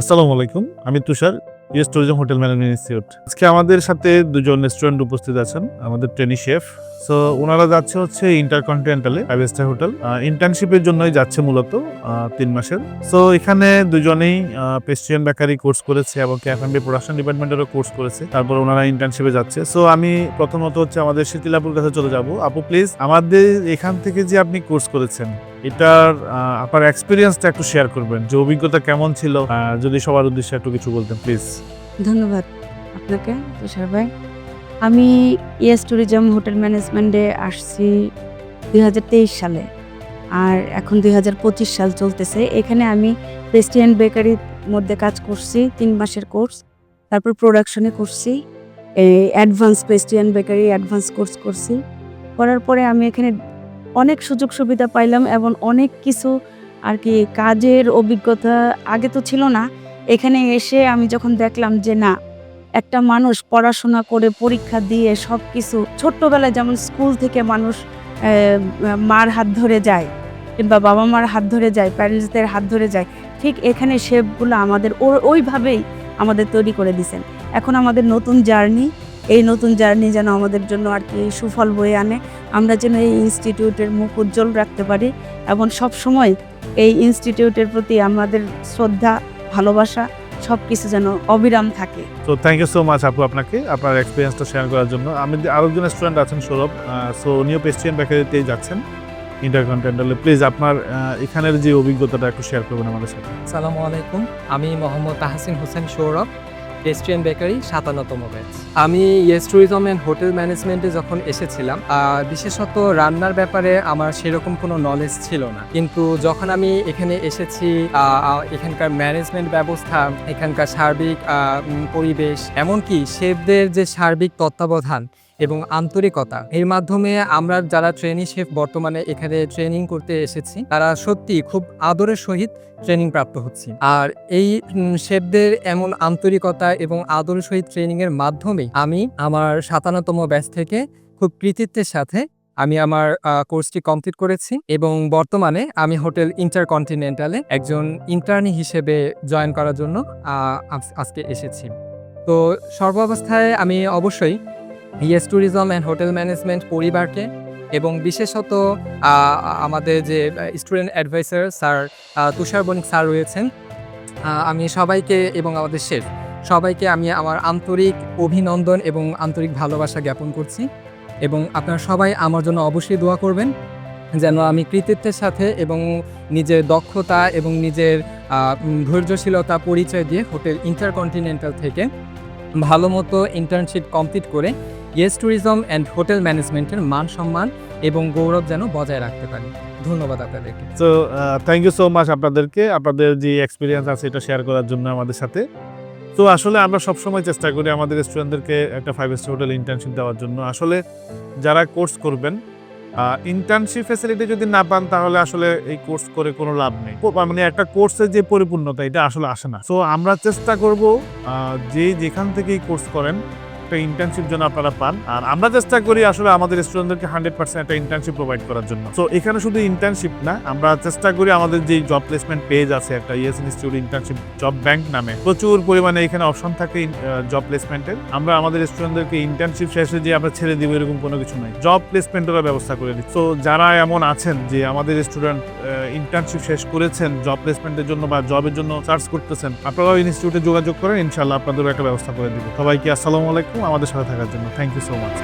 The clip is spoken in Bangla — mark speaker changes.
Speaker 1: আসসালামু আলাইকুম, আমি Tushar yes tourism hotel management institute আজকে আমাদের সাথে দুজন রেস্টুরেন্ট উপস্থিত আছেন, আমাদের ট্রেনি শেফ সো ওনারা যাচ্ছে হচ্ছে ইন্টারকন্টিনেন্টালে ফাইভ স্টার হোটেল ইন্টার্নশিপের জন্যই যাচ্ছে মূলত তিন মাসের। সো এখানে দুজনেই পেস্ট্রিয়ান বেকারি কোর্স করেছে এবং ক্যাফএমবি প্রোডাকশন ডিপার্টমেন্টেরও কোর্স করেছে। তারপর ওনারা ইন্টার্নশিপে যাচ্ছে। সো আমি প্রথমত হচ্ছে আমাদের শীতিলাপুর কাছে চলে যাব। আপু প্লিজ আমাদের এখান থেকে যে আপনি কোর্স করেছেন, এটার আপনার এক্সপিরিয়েন্সটা একটু শেয়ার করবেন। যে অভিজ্ঞতা কেমন ছিল যদি সবার উদ্দেশ্যে একটু কিছু বলতেন প্লিজ
Speaker 2: ধন্যবাদ আপনাকে, তুষার ভাই। আমি ইয়েস ট্যুরিজম হোটেল ম্যানেজমেন্টে আসছি দুই হাজার তেইশ সালে। আর এখন দুই হাজার পঁচিশ সাল চলতেছে। এখানে আমি প্রেস্টিয়ান বেকারির মধ্যে কাজ করছি, তিন মাসের কোর্স তারপর প্রোডাকশনে করছি, এই advance pastry and bakery advance course করছি। করার পরে আমি এখানে অনেক সুযোগ সুবিধা পাইলাম এবং অনেক কিছু আর কি কাজের অভিজ্ঞতা আগে তো ছিল না। এখানে এসে আমি যখন দেখলাম যে না একটা মানুষ পড়াশোনা করে, পরীক্ষা দিয়ে সব কিছু ছোট্টবেলায় যেমন স্কুল থেকে মানুষ মার হাত ধরে যায় কিংবা বাবা মার হাত ধরে যায় প্যারেন্টসদের হাত ধরে যায়, ঠিক এখানে শেপগুলো আমাদের ও- ওইভাবেই আমাদের তৈরি করে দিছেন এখন আমাদের নতুন জার্নি, এই নতুন জার্নি যেন আমাদের জন্য আর কি সুফল বয়ে আনে। আমরা যেন এই ইনস্টিটিউটের মুখ উজ্জ্বল রাখতে পারি এবং সব সময় এই ইনস্টিটিউটের প্রতি আমাদের শ্রদ্ধা, ভালোবাসা সব কিছু যেন অবিরাম থাকে।
Speaker 1: তো থ্যাংক ইউ সো মাচ আপু আপনাকে আপনার এক্সপিরিয়েন্সটা শেয়ার করার জন্য। আমি আরেকজন স্টুডেন্ট আছেন সৌরভ। সো উনিও পেস্ট্রিয়ান বেকারিতেই যাচ্ছেন ইন্টারকন্টিনেন্টালে প্লিজ আপনার এখানের যে অভিজ্ঞতাটা একটু শেয়ার করবেন আমাদের সাথে।
Speaker 3: সালামু আলাইকুম। আমি Mohammad Tahasin Hossain Sourav. Pastry and bakery সাতান্নতম batch আমি ইয়েস ট্যুরিজম অ্যান্ড হোটেল ম্যানেজমেন্টে যখন এসেছিলাম বিশেষত রান্নার ব্যাপারে আমার সেরকম কোনো নলেজ ছিল না। কিন্তু যখন আমি এখানে এসেছি এখানকার ম্যানেজমেন্ট ব্যবস্থা, এখানকার সার্বিক পরিবেশ, এমনকি শেফদের যে সার্বিক তত্ত্বাবধান এবং আন্তরিকতা। এর মাধ্যমে আমরা যারা ট্রেনি শেফ বর্তমানে এখানে ট্রেনিং করতে এসেছি, তারা সত্যি খুব আদরের সহিত ট্রেনিং প্রাপ্ত হচ্ছি। আর এই শেফদের এমন আন্তরিকতা এবং আদরের সহিত ট্রেনিং এর মাধ্যমে আমি আমার সাতান্নতম ব্যাচ থেকে খুব কৃতিত্বের সাথে আমি আমার কোর্সটি কমপ্লিট করেছি এবং বর্তমানে আমি হোটেল ইন্টারকন্টিনেন্টালে একজন ইন্টার্নি হিসেবে জয়েন করার জন্য আজকে এসেছি। তো সর্বাবস্থায় আমি অবশ্যই yes tourism and hotel management পরিবারকে এবং বিশেষত আমাদের যে student advisor sir Tushar Banik sir রয়েছেন আমি সবাইকে এবং আমাদের শেফ, সবাইকে আমি আমার আন্তরিক অভিনন্দন এবং আন্তরিক ভালোবাসা জ্ঞাপন করছি এবং আপনারা সবাই আমার জন্য অবশ্যই দোয়া করবেন, যেন আমি কৃতিত্বের সাথে এবং নিজের দক্ষতা এবং নিজের ধৈর্যশীলতা পরিচয় দিয়ে হোটেল ইন্টারকন্টিনেন্টাল থেকে ভালো মতো ইন্টার্নশিপ কমপ্লিট করে ইয়েস ট্যুরিজম অ্যান্ড হোটেল ম্যানেজমেন্টের মান সম্মান এবং গৌরব যেন বজায় রাখতে পারি। ধন্যবাদ আপনাদেরকে।
Speaker 1: তো থ্যাংক ইউ সো মাচ আপনাদেরকে। আপনাদের যে এক্সপিরিয়েন্স আছে এটা শেয়ার করার জন্য আমাদের সাথে। তো আসলে আমরা সবসময় চেষ্টা করি আমাদের স্টুডেন্টদেরকে একটা ফাইভ স্টার হোটেল ইন্টার্নশিপ দেওয়ার জন্য। আসলে যারা কোর্স করবেন ইন্টার্নশিপ ফ্যাসিলিটি যদি না পান, তাহলে আসলে এই কোর্স করে কোনো লাভ নেই। মানে একটা কোর্সের যে পরিপূর্ণতা, এটা আসলে আসে না। সো আমরা চেষ্টা করব যে যেখান থেকে এই কোর্স করেন একটা ইন্টার্নশিপ যেন আপনারা পান। আর আমরা চেষ্টা করি আসলে আমাদের স্টুডেন্টদেরকে হান্ড্রেড পার্সেন্ট একটা ইন্টার্নশিপ প্রোভাইড করার জন্য। তো এখানে শুধু ইন্টার্নশিপ না, আমরা চেষ্টা করি আমাদের যে জব প্লেসমেন্ট পেজ আছে, একটা yes institute internship job bank নামে, প্রচুর পরিমাণে এখানে অপশন থাকে জব প্লেসমেন্টের আমরা আমাদের স্টুডেন্টদেরকে ইন্টার্নশিপ শেষে যে আমরা ছেড়ে দিব, এরকম কোনো কিছু নাই। জব প্লেসমেন্টেরও ব্যবস্থা করে দিই তো যারা এমন আছেন যে আমাদের স্টুডেন্ট ইন্টার্নশিপ শেষ করেছেন জব প্লেসমেন্টের জন্য বা জবের জন্য সার্চ করতেছেন, আপনারাও ইনস্টিটিউটে যোগাযোগ করেন ইনশাল্লাহ আপনাদেরও একটা ব্যবস্থা করে দিব। সবাইকে আসসালামু আলাইকুম। আমাদের সাথে থাকার জন্য। Thank you so much